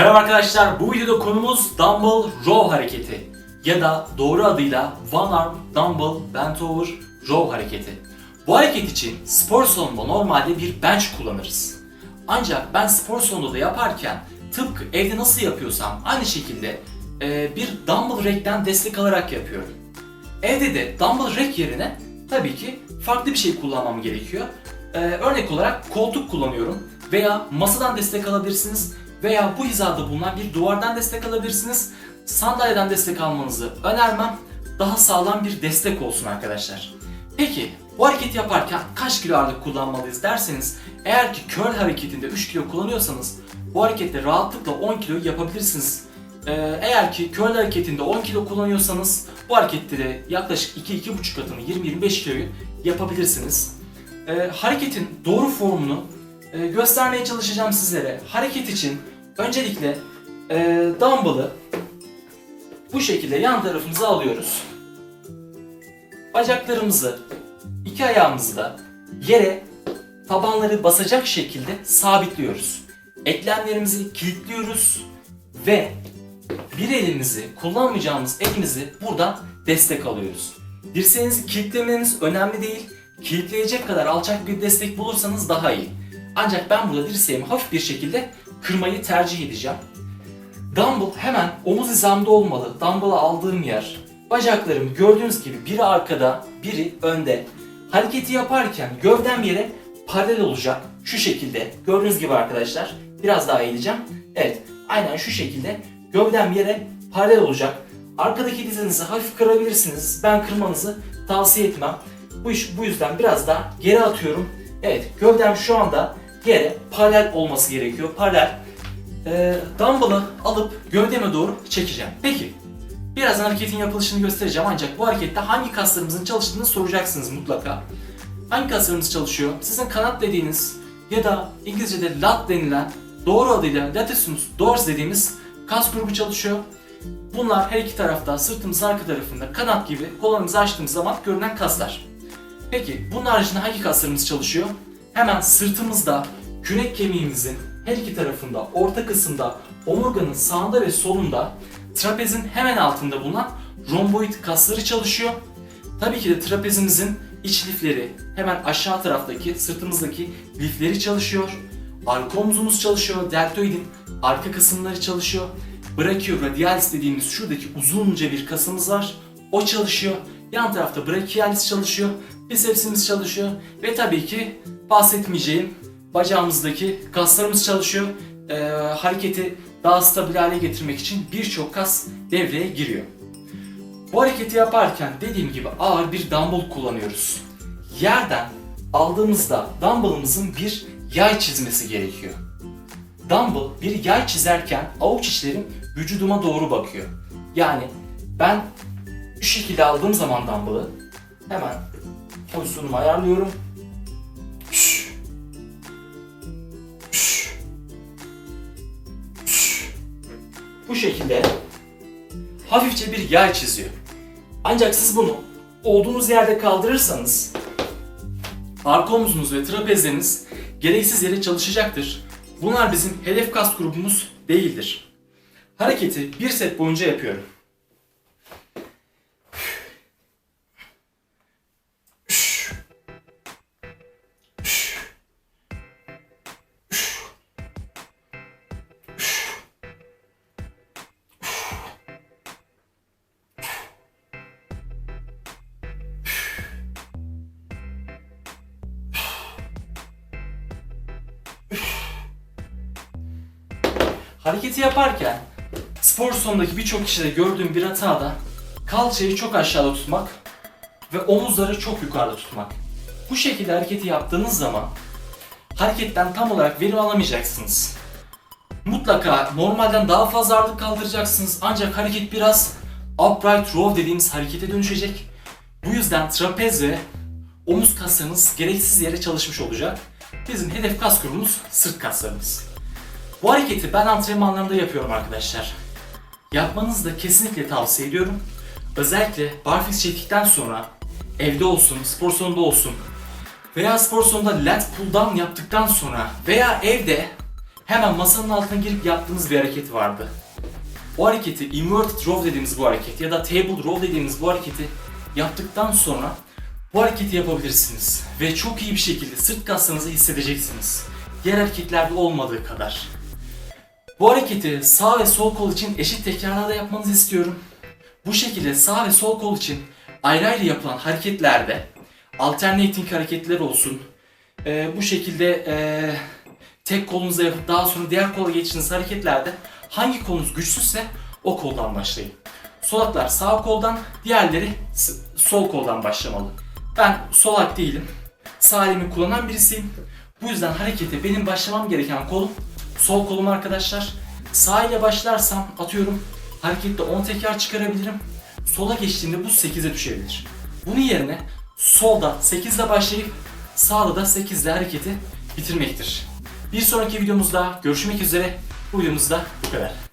Merhaba arkadaşlar, bu videoda konumuz Dumbbell Row hareketi ya da doğru adıyla One Arm Dumbbell Bent Over Row hareketi. Bu hareket için spor salonunda normalde bir bench kullanırız. Ancak ben spor salonunda da yaparken tıpkı evde nasıl yapıyorsam aynı şekilde e, bir dumbbell rack'ten destek alarak yapıyorum. Evde de dumbbell rack yerine tabii ki farklı bir şey kullanmam gerekiyor. Ee, örnek olarak koltuk kullanıyorum veya masadan destek alabilirsiniz veya bu hizada bulunan bir duvardan destek alabilirsiniz. Sandalyeden destek almanızı önermem. Daha sağlam bir destek olsun arkadaşlar. Peki bu hareketi yaparken kaç kilo ağırlık kullanmalıyız derseniz eğer ki curl hareketinde 3 kilo kullanıyorsanız bu harekette rahatlıkla 10 kilo yapabilirsiniz. Ee, eğer ki curl hareketinde 10 kilo kullanıyorsanız bu harekette de yaklaşık 2-2,5 katını 20-25 kiloyu yapabilirsiniz. Ee, hareketin doğru formunu e, göstermeye çalışacağım sizlere. Hareket için öncelikle e, dumbbell'ı bu şekilde yan tarafımıza alıyoruz. Bacaklarımızı, iki ayağımızı da yere tabanları basacak şekilde sabitliyoruz. Eklemlerimizi kilitliyoruz ve bir elimizi, kullanmayacağımız elimizi buradan destek alıyoruz. Dirseğinizi kilitlemeniz önemli değil. Kilitleyecek kadar alçak bir destek bulursanız daha iyi. Ancak ben burada dirseğimi hafif bir şekilde kırmayı tercih edeceğim. Dumbbell hemen omuz hizamda olmalı. Dumbbell'ı aldığım yer. Bacaklarım gördüğünüz gibi biri arkada, biri önde. Hareketi yaparken gövdem yere paralel olacak. Şu şekilde. Gördüğünüz gibi arkadaşlar. Biraz daha eğileceğim. Evet. Aynen şu şekilde. Gövdem yere paralel olacak. Arkadaki dizinizi hafif kırabilirsiniz. Ben kırmanızı tavsiye etmem. Bu iş bu yüzden biraz daha geri atıyorum. Evet. Gövdem şu anda yere paralel olması gerekiyor. Paralel. Ee, dumbbell'ı alıp gövdeme doğru çekeceğim. Peki. Birazdan hareketin yapılışını göstereceğim ancak bu harekette hangi kaslarımızın çalıştığını soracaksınız mutlaka. Hangi kaslarımız çalışıyor? Sizin kanat dediğiniz ya da İngilizce'de lat denilen doğru adıyla latissimus dorsi dediğimiz kas grubu çalışıyor. Bunlar her iki tarafta sırtımızın arka tarafında kanat gibi kollarımızı açtığımız zaman görünen kaslar. Peki bunun haricinde hangi kaslarımız çalışıyor? Hemen sırtımızda kürek kemiğimizin her iki tarafında, orta kısımda, omurganın sağında ve solunda, trapezin hemen altında bulunan romboid kasları çalışıyor. Tabii ki de trapezimizin iç lifleri, hemen aşağı taraftaki sırtımızdaki lifleri çalışıyor. Arka omzumuz çalışıyor, deltoidin arka kısımları çalışıyor. Brachioradialis dediğimiz şuradaki uzunca bir kasımız var. O çalışıyor. Yan tarafta brachialis çalışıyor. Bisepsimiz çalışıyor. Ve tabii ki bahsetmeyeceğim bacağımızdaki kaslarımız çalışıyor. Ee, hareketi daha stabil hale getirmek için birçok kas devreye giriyor. Bu hareketi yaparken dediğim gibi ağır bir dumbbell kullanıyoruz. Yerden aldığımızda dumbbellımızın bir yay çizmesi gerekiyor. Dumbbell bir yay çizerken avuç içlerim vücuduma doğru bakıyor. Yani ben şu şekilde aldığım zaman dumbbell'ı hemen pozisyonumu ayarlıyorum. Bu şekilde hafifçe bir yay çiziyor. Ancak siz bunu olduğunuz yerde kaldırırsanız arka omzunuz ve trapezleriniz gereksiz yere çalışacaktır. Bunlar bizim hedef kas grubumuz değildir. Hareketi bir set boyunca yapıyorum. Hareketi yaparken spor salonundaki birçok kişide gördüğüm bir hata da kalçayı çok aşağıda tutmak ve omuzları çok yukarıda tutmak. Bu şekilde hareketi yaptığınız zaman hareketten tam olarak verim alamayacaksınız. Mutlaka normalden daha fazla ağırlık kaldıracaksınız ancak hareket biraz upright row dediğimiz harekete dönüşecek. Bu yüzden trapez ve omuz kaslarınız gereksiz yere çalışmış olacak. Bizim hedef kas grubumuz sırt kaslarımız. Bu hareketi ben antrenmanlarımda yapıyorum arkadaşlar. Yapmanızı da kesinlikle tavsiye ediyorum. Özellikle barfiks çektikten sonra evde olsun, spor salonunda olsun veya spor salonunda lat pull down yaptıktan sonra veya evde hemen masanın altına girip yaptığımız bir hareket vardı. O hareketi inverted row dediğimiz bu hareket ya da table row dediğimiz bu hareketi yaptıktan sonra bu hareketi yapabilirsiniz. Ve çok iyi bir şekilde sırt kaslarınızı hissedeceksiniz. Diğer hareketlerde olmadığı kadar. Bu hareketi sağ ve sol kol için eşit tekrarlarda yapmanızı istiyorum. Bu şekilde sağ ve sol kol için ayrı ayrı yapılan hareketlerde alternating hareketler olsun. Ee, bu şekilde ee, tek kolunuza yapıp daha sonra diğer kola geçtiğiniz hareketlerde hangi kolunuz güçsüzse o koldan başlayın. Solaklar sağ koldan, diğerleri sol koldan başlamalı. Ben solak değilim. Sağ elimi kullanan birisiyim. Bu yüzden harekete benim başlamam gereken kolum sol kolum arkadaşlar. Sağ ile başlarsam atıyorum harekette 10 tekrar çıkarabilirim. Sola geçtiğimde bu 8'e düşebilir. Bunun yerine solda 8 ile başlayıp sağda da 8 ile hareketi bitirmektir. Bir sonraki videomuzda görüşmek üzere. Bu videomuzda bu kadar.